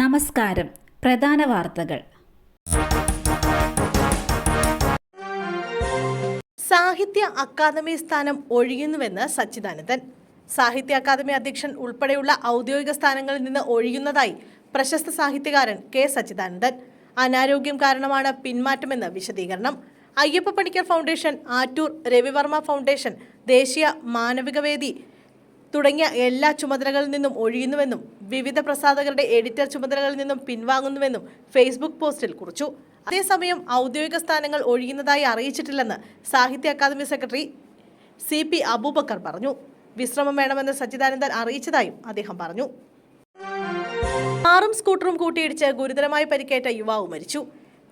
നമസ്കാരം. പ്രധാന വാർത്തകൾ. സാഹിത്യ അക്കാദമി സ്ഥാനം ഒഴിയുന്നുവെന്ന് സച്ചിദാനന്ദൻ. സാഹിത്യ അക്കാദമി അധ്യക്ഷൻ ഉൾപ്പെടെയുള്ള ഔദ്യോഗിക സ്ഥാനങ്ങളിൽ നിന്ന് ഒഴിയുന്നതായി പ്രശസ്ത സാഹിത്യകാരൻ കെ സച്ചിദാനന്ദൻ. അനാരോഗ്യം കാരണമാണ് പിന്മാറ്റമെന്ന് വിശദീകരണം. അയ്യപ്പ പണിക്കർ ഫൗണ്ടേഷൻ ആറ്റൂർ രവിവർമ്മ ഫൗണ്ടേഷൻ ദേശീയ മാനവികവേദി തുടങ്ങിയ എല്ലാ ചുമതലകളിൽ നിന്നും ഒഴിയുന്നുവെന്നും വിവിധ പ്രസാധകരുടെ എഡിറ്റർ ചുമതലകളിൽ നിന്നും പിൻവാങ്ങുന്നുവെന്നും ഫേസ്ബുക്ക് പോസ്റ്റിൽ കുറിച്ചു. അതേസമയം ഔദ്യോഗിക സ്ഥാനങ്ങൾ ഒഴിയുന്നതായി അറിയിച്ചിട്ടില്ലെന്ന് Sahitya Akademi secretary C P Abubakar പറഞ്ഞു. വിശ്രമം വേണമെന്ന് സച്ചിദാനന്ദൻ അറിയിച്ചതായും അദ്ദേഹം പറഞ്ഞു. കാറും സ്കൂട്ടറും കൂട്ടിയിടിച്ച് ഗുരുതരമായി പരിക്കേറ്റ യുവാവ് മരിച്ചു.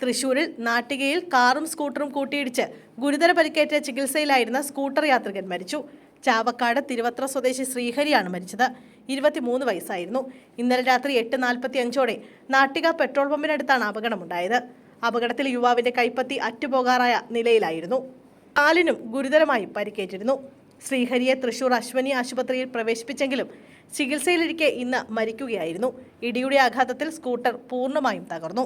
തൃശൂരിൽ നാട്ടികയിൽ കാറും സ്കൂട്ടറും കൂട്ടിയിടിച്ച് ഗുരുതര പരിക്കേറ്റ ചികിത്സയിലായിരുന്ന സ്കൂട്ടർ യാത്രികൻ മരിച്ചു. ചാവക്കാട് തിരുവത്ര സ്വദേശി ശ്രീഹരിയാണ് മരിച്ചത്. ഇരുപത്തിമൂന്ന് വയസ്സായിരുന്നു. ഇന്നലെ രാത്രി എട്ട് നാൽപ്പത്തി അഞ്ചോടെ നാട്ടിക പെട്രോൾ പമ്പിനടുത്താണ് അപകടമുണ്ടായത്. അപകടത്തിൽ യുവാവിന്റെ കൈപ്പത്തി അറ്റുപോകാറായ നിലയിലായിരുന്നു. കാലിനും ഗുരുതരമായി പരിക്കേറ്റിരുന്നു. ശ്രീഹരിയെ തൃശൂർ അശ്വനി ആശുപത്രിയിൽ പ്രവേശിപ്പിച്ചെങ്കിലും ചികിത്സയിലിരിക്കെ ഇന്ന് മരിക്കുകയായിരുന്നു. ഇടിയുടെ ആഘാതത്തിൽ സ്കൂട്ടർ പൂർണമായും തകർന്നു.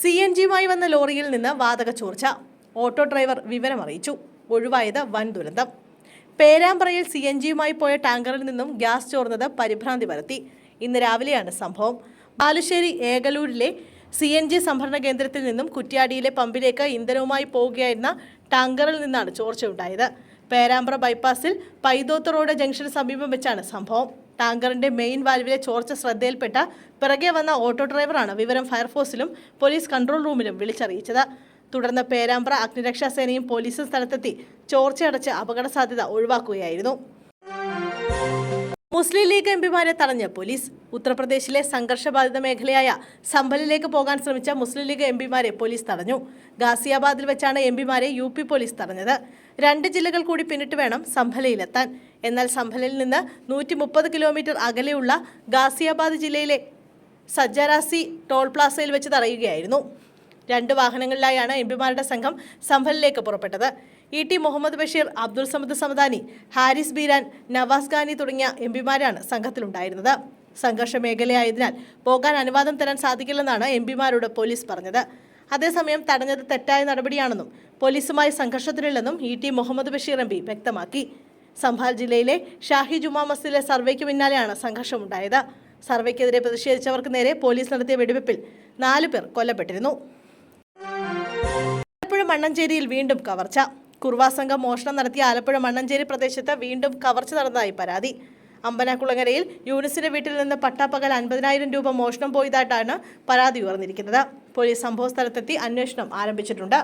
സി എൻ ജിയുമായി വന്ന ലോറിയിൽ നിന്ന് വാതക ചോർച്ച. ഓട്ടോ ഡ്രൈവർ വിവരം അറിയിച്ചു ഒഴിവായത് വൻ ദുരന്തം. പേരാമ്പ്രയിൽ സി എൻ ജിയുമായി പോയ ടാങ്കറിൽ നിന്നും ഗ്യാസ് ചോർന്നത് പരിഭ്രാന്തി പരത്തി. ഇന്ന് രാവിലെയാണ് സംഭവം. ബാലുശ്ശേരി ഏകലൂരിലെ സി എൻ ജി സംഭരണ കേന്ദ്രത്തിൽ നിന്നും കുറ്റ്യാടിയിലെ പമ്പിലേക്ക് ഇന്ധനവുമായി പോവുകയായിരുന്ന ടാങ്കറിൽ നിന്നാണ് ചോർച്ചയുണ്ടായത് പേരാമ്പ്ര ബൈപ്പാസിൽ പൈതോത്ത് റോഡ് ജംഗ്ഷന് സമീപം വെച്ചാണ് സംഭവം. ടാങ്കറിന്റെ മെയിൻ വാൽവിലെ ചോർച്ച ശ്രദ്ധയിൽപ്പെട്ട പിറകെ വന്ന ഓട്ടോ ഡ്രൈവറാണ് വിവരം ഫയർഫോഴ്സിലും പോലീസ് കൺട്രോൾ റൂമിലും വിളിച്ചറിയിച്ചത്. തുടർന്ന് പേരാമ്പ്ര അഗ്നിരക്ഷാ സേനയും പോലീസും സ്ഥലത്തെത്തി ചോർച്ചയടച്ച് അപകട സാധ്യത ഒഴിവാക്കുകയായിരുന്നു. മുസ്ലിം ലീഗ് എംപിമാരെ തടഞ്ഞ് പോലീസ്. ഉത്തർപ്രദേശിലെ സംഘർഷബാധിത മേഖലയായ സംഭലിലേക്ക് പോകാൻ ശ്രമിച്ച മുസ്ലിം ലീഗ് എംപിമാരെ പോലീസ് തടഞ്ഞു. ഗാസിയാബാദിൽ വെച്ചാണ് എംപിമാരെ യു പി പോലീസ് തടഞ്ഞത്. രണ്ട് ജില്ലകൾ കൂടി പിന്നിട്ട് വേണം സംഭലയിലെത്താൻ. എന്നാൽ സംഭലിൽ നിന്ന് നൂറ്റി മുപ്പത് കിലോമീറ്റർ അകലെയുള്ള ഗാസിയാബാദ് ജില്ലയിലെ സജ്ജാരാസി ടോൾ പ്ലാസയിൽ വെച്ച് തടയുകയായിരുന്നു. രണ്ട് വാഹനങ്ങളിലായാണ് എം പിമാരുടെ സംഘം സംഭലിലേക്ക് പുറപ്പെട്ടത്. E T Muhammad Basheer Abdul Samad Samadani Haris Beeran Nawaz Qaani തുടങ്ങിയ എം പിമാരാണ് സംഘത്തിലുണ്ടായിരുന്നത്. സംഘർഷ മേഖലയായതിനാൽ പോകാൻ അനുവാദം തരാൻ സാധിക്കില്ലെന്നാണ് എം പിമാരോട് പോലീസ് പറഞ്ഞത്. അതേസമയം തടഞ്ഞത് തെറ്റായ നടപടിയാണെന്നും പോലീസുമായി സംഘർഷത്തിലില്ലെന്നും E T Muhammad Basheer M P വ്യക്തമാക്കി. സംഭാൽ ജില്ലയിലെ ഷാഹി ജുമാ മസ്ജിദിലെ സർവേക്ക് പിന്നാലെയാണ് സംഘർഷമുണ്ടായത്. സർവേക്കെതിരെ പ്രതിഷേധിച്ചവർക്ക് നേരെ പോലീസ് നടത്തിയ വെടിവെപ്പിൽ നാലു പേർ കൊല്ലപ്പെട്ടിരുന്നു. മണ്ണഞ്ചേരിയിൽ വീണ്ടും കവർച്ച. കുർവാ സംഘം മോഷണം നടത്തിയ ആലപ്പുഴ മണ്ണഞ്ചേരി പ്രദേശത്ത് വീണ്ടും കവർച്ച നടന്നതായി പരാതി. അമ്പനാക്കുളങ്ങരയിൽ യൂനിസിന്റെ വീട്ടിൽ നിന്ന് പട്ടാപ്പകൽ അൻപതിനായിരം രൂപ മോഷണം പോയതായിട്ടാണ് പരാതി ഉയർന്നിരിക്കുന്നത്. പോലീസ് സംഭവ സ്ഥലത്തെത്തി അന്വേഷണം ആരംഭിച്ചിട്ടുണ്ട്.